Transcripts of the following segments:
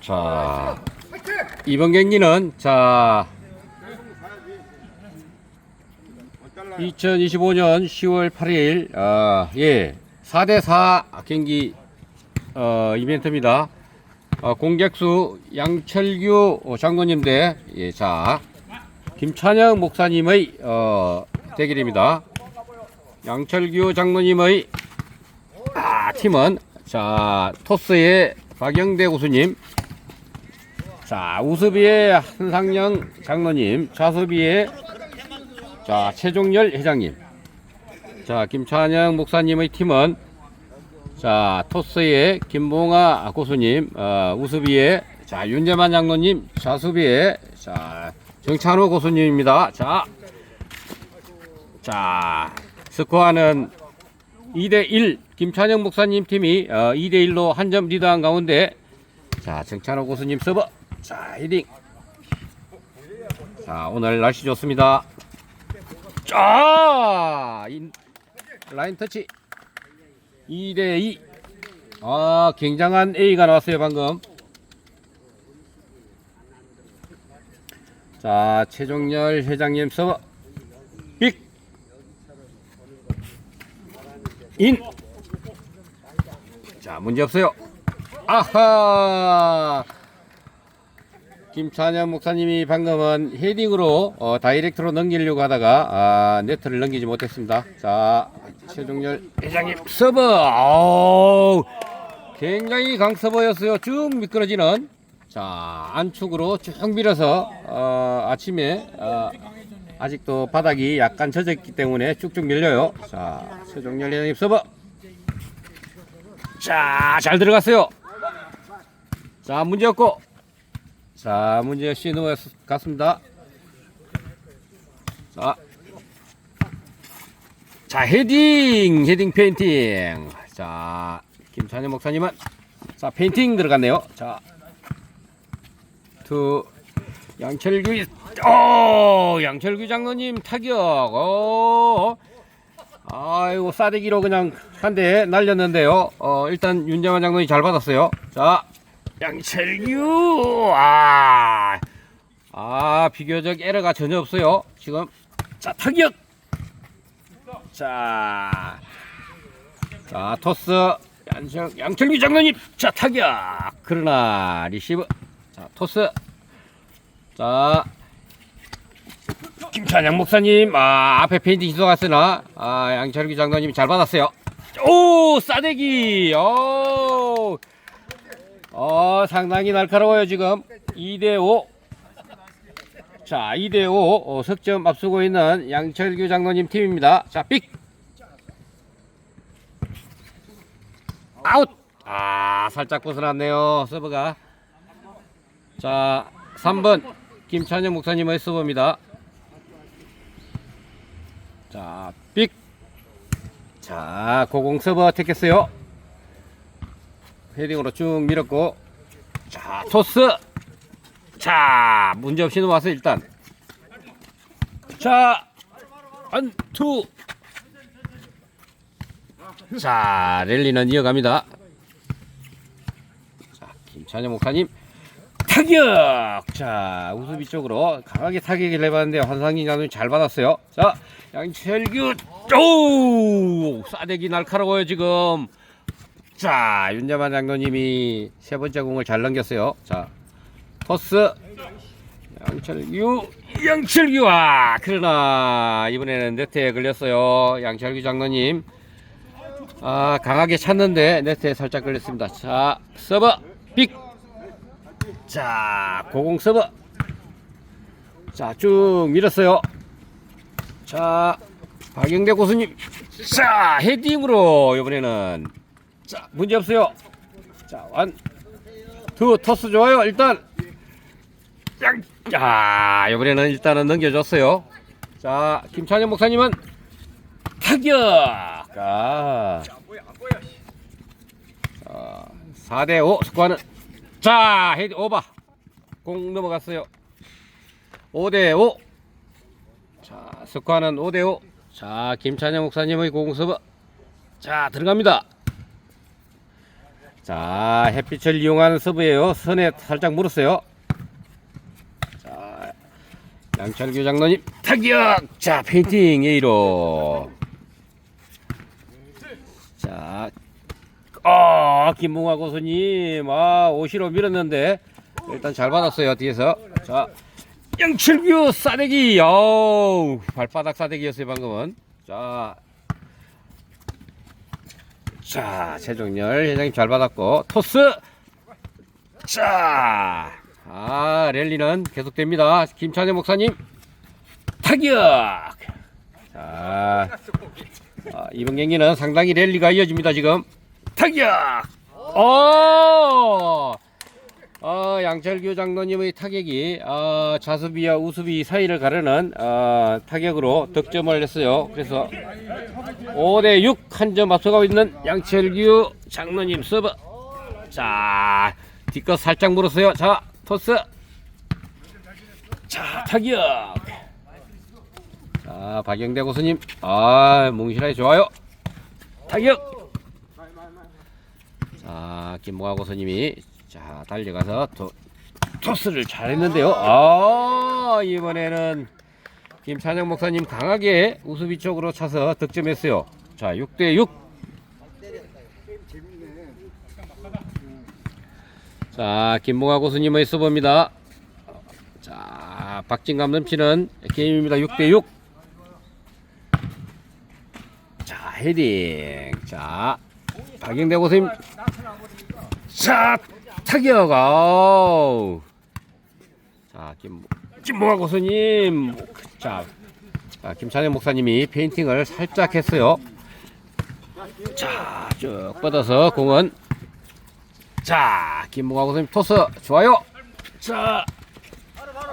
자, 이번 경기는 자 2025년 10월 8일 어, 예 4대4 경기 어, 이벤트입니다. 어, 공격수 양철규 장로님 대 예, 자 김찬영 목사님의 어, 대결입니다. 양철규 장로님의 아, 팀은 자 토스의 박영대 고수님. 자 우수비의 한상영 장로님. 좌수비의 자 최종열 회장님. 자 김찬영 목사님의 팀은 자 토스의 김봉아 고수님. 어, 우수비의 자 윤재만 장로님. 좌수비의 자 정찬호 고수님입니다. 자, 자 스코어는 2대1 김찬영 목사님 팀이 어, 2대1로 한 점 리드한 가운데 자 정찬호 고수님 서버 자 헤딩. 자 오늘 날씨 좋습니다. 자 인, 라인 터치. 2대2 아 굉장한 A가 나왔어요 방금. 자 최종열 회장님 서버 인. 자, 문제 없어요. 아하. 김찬현 목사님이 방금은 헤딩으로 어, 다이렉트로 넘기려고 하다가 아, 네트를 넘기지 못했습니다. 자, 최종열 회장님 서버. 아우, 굉장히 강서버였어요. 쭉 미끄러지는. 자, 안축으로 쭉 밀어서 어, 아침에 어, 아직도 바닥이 약간 젖었기 때문에 쭉쭉 밀려요. 자, 최종열 회장님 서버. 자, 잘 들어갔어요. 자, 문제 없고. 자, 문제 없이 넘어갔습니다. 자. 자, 헤딩, 헤딩 페인팅. 자, 김찬현 목사님은 자, 페인팅 들어갔네요. 자. 투 양철규 오, 양철규 장로님 타격. 오. 아이고 싸대기로 그냥 한 대 날렸는데요. 어, 일단 윤정환 장로님 잘 받았어요. 자, 양철규. 아, 아 비교적 에러가 전혀 없어요. 지금 자 타격. 자, 자 토스 양철 양철규 장로님 자 타격. 그러나 리시브. 자 토스. 자. 김찬양 목사님 아 앞에 페인팅 시도갔으나 아 양철기 장관님이 잘 받았어요. 오 싸대기. 오. 어, 상당히 날카로워요 지금. 2대5 자 2대5 어, 석점 앞서고 있는 양철규 장로님 팀입니다. 자 삑. 아웃. 아 살짝 벗어났네요 서버가. 자 3번 김찬영 목사님의 서버입니다 자, 삑. 자, 고공 서버 택했어요. 헤딩으로 쭉 밀었고. 자, 토스. 자, 문제 없이 넘어왔어, 일단. 자, 원, 투. 자, 랠리는 이어갑니다. 자, 김찬영 목사님. 타격! 자, 우수비 쪽으로 강하게 타격을 해봤는데 환상이 장님이 잘 받았어요. 자, 양철규, 오! 싸대기 날카로워요, 지금. 자, 윤재만 장로님이 세 번째 공을 잘 넘겼어요. 자, 토스. 양철규, 양철규, 아! 그러나, 이번에는 네트에 걸렸어요. 양철규 장로님. 아, 강하게 찼는데, 네트에 살짝 걸렸습니다. 자, 서버, 빅! 자, 고공 서버. 자, 쭉 밀었어요. 자, 박영대 고수님. 자, 헤딩으로 이번에는 자, 문제 없어요. 자, 완, 투, 토스 좋아요. 일단 양, 자, 이번에는 일단은 넘겨줬어요. 자, 김찬현 목사님은 타격. 아. 자, 4대 5 스코어는 자, 헤드 오바. 공 넘어갔어요. 5대 5. 자, 스코어는 5대 5. 자, 김찬영 목사님의 공서버. 자, 들어갑니다. 자, 햇빛을 이용하는 서브예요. 선에 살짝 물었어요. 자, 양철규 장로님 타격. 자, 페인팅 A로. 자, 아, 김봉화 고수님, 아, 오시로 밀었는데 일단 잘 받았어요 뒤에서. 자, 양철규 싸대기, 어우, 발바닥 싸대기였어요 방금은. 자, 자, 최종열 회장님 잘 받았고 토스. 자, 아, 랠리는 계속됩니다. 김찬현 목사님 타격. 자, 아, 이번 경기는 상당히 랠리가 이어집니다 지금. 타격. 어. 어, 양철규 장로님의 타격이 어, 자수비와 우수비 사이를 가르는 어, 타격으로 득점을 했어요. 그래서 5대 6 한 점 앞서가고 있는 양철규 장로님 서브. 자, 뒷것 살짝 물었어요. 자, 토스. 자, 타격. 자, 박영대 고수님. 아, 뭉실하게 좋아요. 타격. 자, 김모아 고수님이 자, 달려가서 또 토스를 잘했는데요. 아, 이번에는 김찬영 목사님 강하게 우수비 쪽으로 차서 득점했어요. 자, 6대 6. 자, 김봉아 고수님의 서브입니다. 자, 박진감 넘치는 게임입니다. 6대 6. 자, 헤딩. 자, 박영대 고수님. 자, 타격. 아우. 자, 김 김봉아 고수님. 자, 자, 김찬현 목사님이 페인팅을 살짝 했어요. 자, 쭉 뻗어서 공은 자, 김봉아 고수님 토스 좋아요. 자,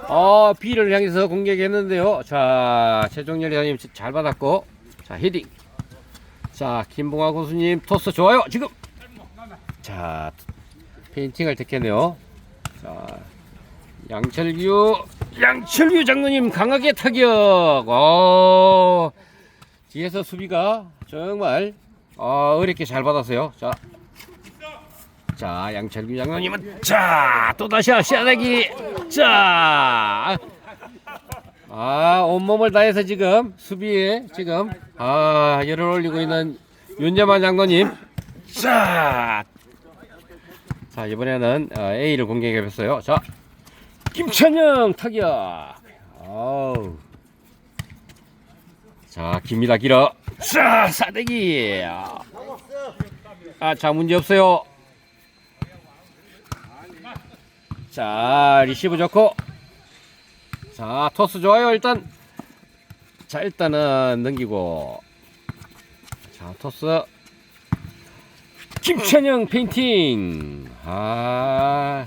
어, B를 향해서 공격했는데요. 자, 최종열 회장님 잘 받았고, 자, 헤딩. 자, 김봉아 고수님 토스 좋아요. 지금. 자, 페인팅을 택했네요. 자, 양철규, 양철규 장로님 강하게 타격. 어, 뒤에서 수비가 정말 어, 어렵게 잘 받았어요. 자, 자, 양철규 장로님은 자, 또 다시 아시아내기. 자, 아, 온몸을 다해서 지금 수비에 지금 아, 열을 올리고 있는 윤재만 장로님. 자, 자 이번에는 어, A를 공격해 봤어요. 자 김찬영 타격. 어우. 자 깁니다 길어. 자 사대기. 아 자 문제 없어요. 자 리시브 좋고. 자 토스 좋아요 일단. 자 일단은 넘기고. 자 토스. 김찬영 페인팅. 아.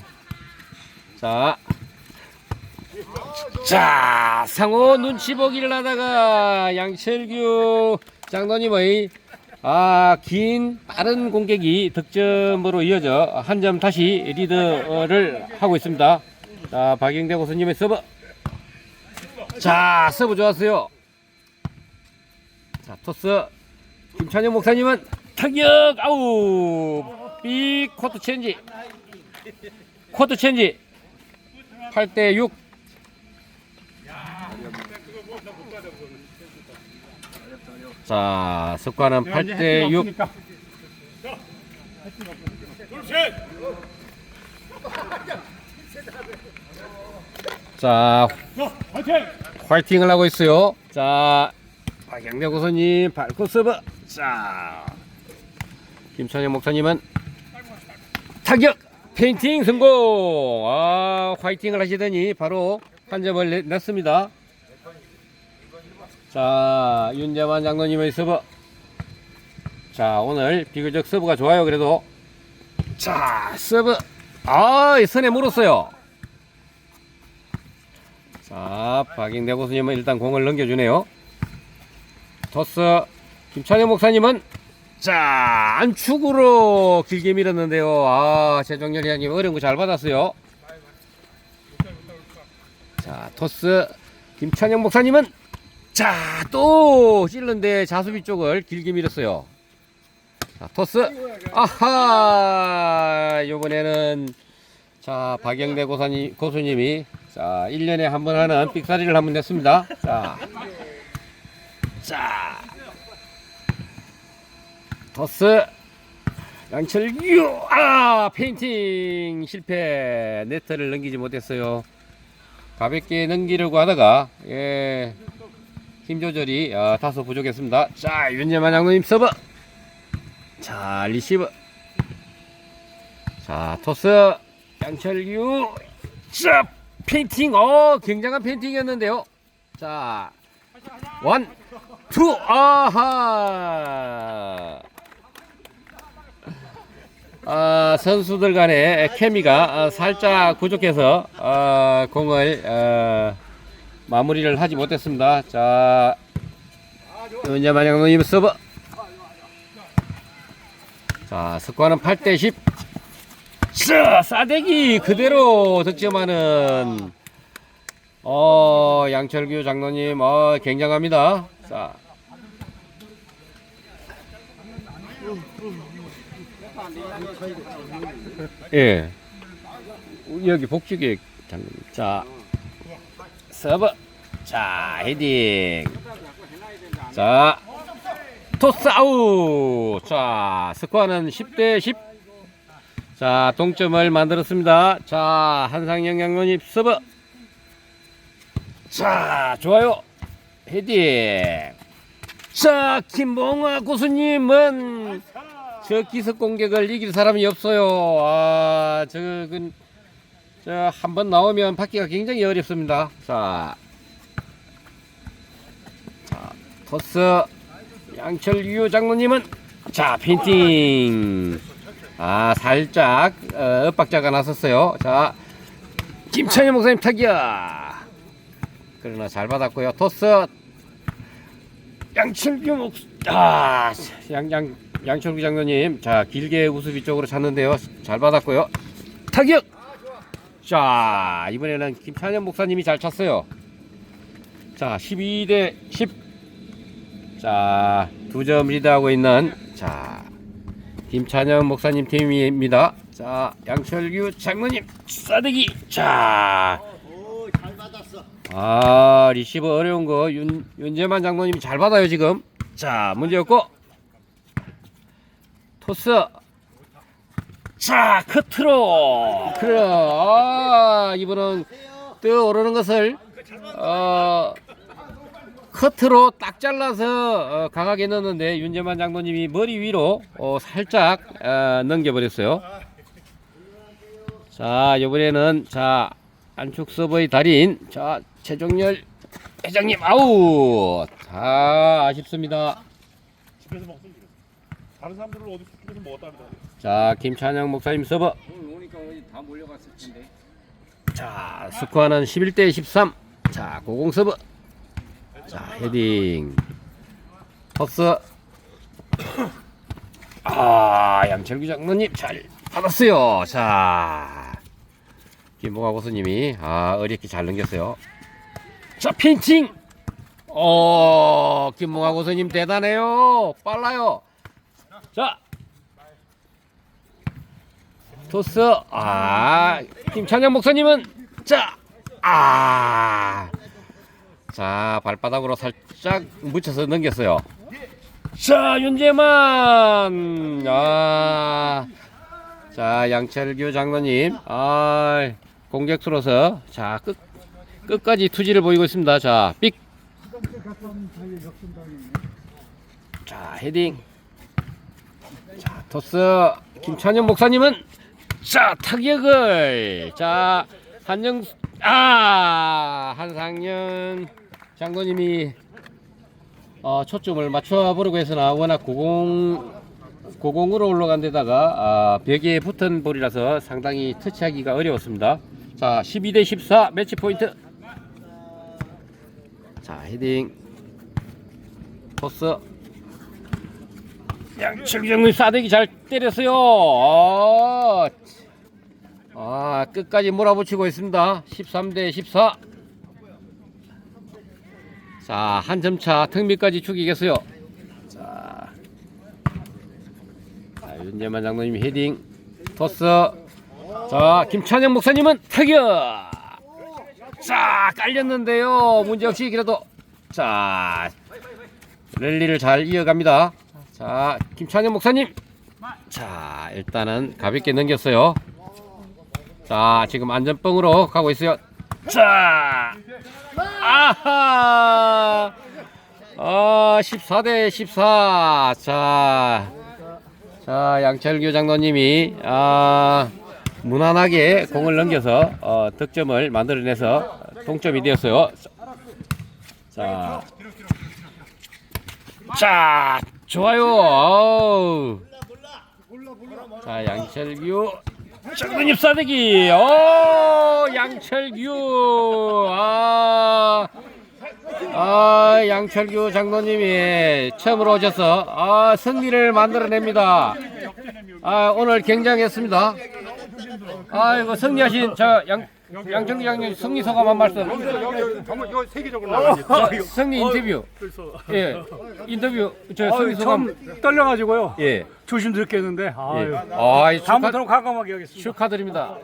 자. 자, 상호 눈치 보기를 하다가 양철규 장로님의 아, 긴 빠른 공격이 득점으로 이어져 한 점 다시 리드를 하고 있습니다. 자, 박영대 고수님의 서브. 자, 서브 좋았어요. 자, 토스. 김찬영 목사님은 타격 아우 빅 코트 체인지 코트 체인지 8대 6 자, 석과는 8대 6. 자, 화이팅을 하고 있어요. 자, 박영대 고선님 발코 서브. 자, 김찬영 목사님은 타격 페인팅 성공. 아, 화이팅을 하시더니 바로 한 점을 내- 냈습니다. 자, 윤재만 장로님의 서브. 자, 오늘 비교적 서브가 좋아요. 그래도 자, 서브. 아, 이 선에 물었어요. 자, 박인대 고수님은 일단 공을 넘겨주네요. 토스 김찬영 목사님은 자 안축으로 길게 밀었는데요. 아 최종열 회장님 어려운 거 잘 받았어요. 자 토스 김찬영 목사님은 자 또 찔른데 자수비 쪽을 길게 밀었어요. 자, 토스. 아하! 요번에는 자, 박영대 고사님, 고수님이 자, 1년에 한 번 하는 삑사리를 한번 냈습니다. 자. 자. 토스. 양철규. 아, 페인팅 실패. 네트를 넘기지 못했어요. 가볍게 넘기려고 하다가 예. 힘 조절이 아, 다소 부족했습니다. 자, 윤재만 장로님 서브. 자, 리시브. 자, 토스. 양철규. 자, 페인팅. 어, 굉장한 페인팅이었는데요. 자, 원, 투. 아하. 아, 선수들 간의 케미가 아, 살짝 부족해서 아, 공을 아, 마무리를 하지 못했습니다. 자, 은자만 양노님 서브. 자, 스코어는 8대 10. 자, 싸대기 그대로 득점하는 어, 양철규 장로님 어, 굉장합니다. 자. 예. 여기 복주계 장로님. 자. 서브. 자, 헤딩. 자. 토스 아웃. 자, 스코어는 10대 10. 자, 동점을 만들었습니다. 자, 한상영 양로님 서브. 자, 좋아요. 헤딩. 자, 김봉아 고수님은 저 기습 공격을 이길 사람이 없어요. 아, 저건 저 한 번 나오면 받기가 굉장히 어렵습니다. 자, 자 토스 양철유 장로님은 자 핀팅. 아 살짝 어, 엇박자가 났었어요. 자 김찬현 목사님 타기야. 그러나 잘 받았고요. 토스 양철규 목 아 양양 양철규 장로님 자 길게 우수비 쪽으로 찼는데요. 잘 받았고요. 타격. 자 이번에는 김찬현 목사님이 잘 찼어요. 자 12대 10. 자 두 점 리드하고 있는 자 김찬현 목사님 팀입니다. 자 양철규 장로님 싸대기. 자. 오, 잘 받았어. 아 리시버 어려운 거 윤, 윤재만 장로님이 잘 받아요 지금 자 문제 없고 토스 자 커트로 그래 아 이번은 떠오르는 것을 어 커트로 딱 잘라서 어, 강하게 넣었는데 윤재만 장로님이 머리 위로 어, 살짝 어, 넘겨버렸어요 자 이번에는 자 안축 서버의 달인 자 최종열 회장님 아우 아 아쉽습니다 집에서 먹으면. 다른 사람들은 어디 집에서 먹었답니다. 자 김찬영 목사님 서버 오니까 어디 다 몰려갔을 텐데. 자 스코어는 11대 13 자 고공 서버 자 헤딩. 토스. 아 양철규 장로님 잘 받았어요. 자 김봉하 고수님이 아 어렵게 잘 넘겼어요. 자 핀칭 어 김봉하 고수님 대단해요. 빨라요. 자 토스. 아 김찬영 목사님은 자 아 자 발바닥으로 살짝 묻혀서 넘겼어요. 자 윤재만. 아, 자 양철규 장로님. 아 공격수로서 자 끝, 끝까지 투지를 보이고 있습니다. 자 삑 자 헤딩. 자 토스. 김찬현 목사님은 자 타격을. 자 한영 아 한상현 장로님이 어, 초점을 맞춰 보려고 했으나 워낙 고공 고공으로 올라간 데다가 아, 벽에 붙은 볼이라서 상당히 터치하기가 어려웠습니다. 자 12대 14 매치 포인트 자 헤딩 토스 양철경의 싸대기 잘 때렸어요. 아, 아, 끝까지 몰아붙이고 있습니다. 13대 14. 자, 한 점 차, 턱밑까지 죽이겠어요. 자, 김재만 장로님이 헤딩 토스. 자 김찬영 목사님은 타격. 자 깔렸는데요. 문제없이 그래도. 자 랠리를 잘 이어갑니다. 자 김찬영 목사님. 자 일단은 가볍게 넘겼어요. 자 지금 안전뻥으로 가고 있어요 자 아하 아 14대 14 자, 자 양철규 장로님이 아 무난하게 공을 넘겨서 어, 득점을 만들어내서 동점이 되었어요. 자, 자 좋아요. 어우. 자 양철규 장로님 싸대기. 오 양철규 아. 아 양철규 장로님이 처음으로 오셔서 아 승리를 만들어냅니다. 아 오늘 굉장했습니다. 아이고 승리하신 저 양 양철규 장로님 승리 소감 한 말씀. 이거 세계적으로 나가지. 자, 승리 인터뷰. 예 인터뷰 저 승리 소감. 좀 떨려가지고요. 예. 조심스럽게 했는데, 아유. 예. 아 다음부터는 과감하게 하겠습니다. 축하드립니다.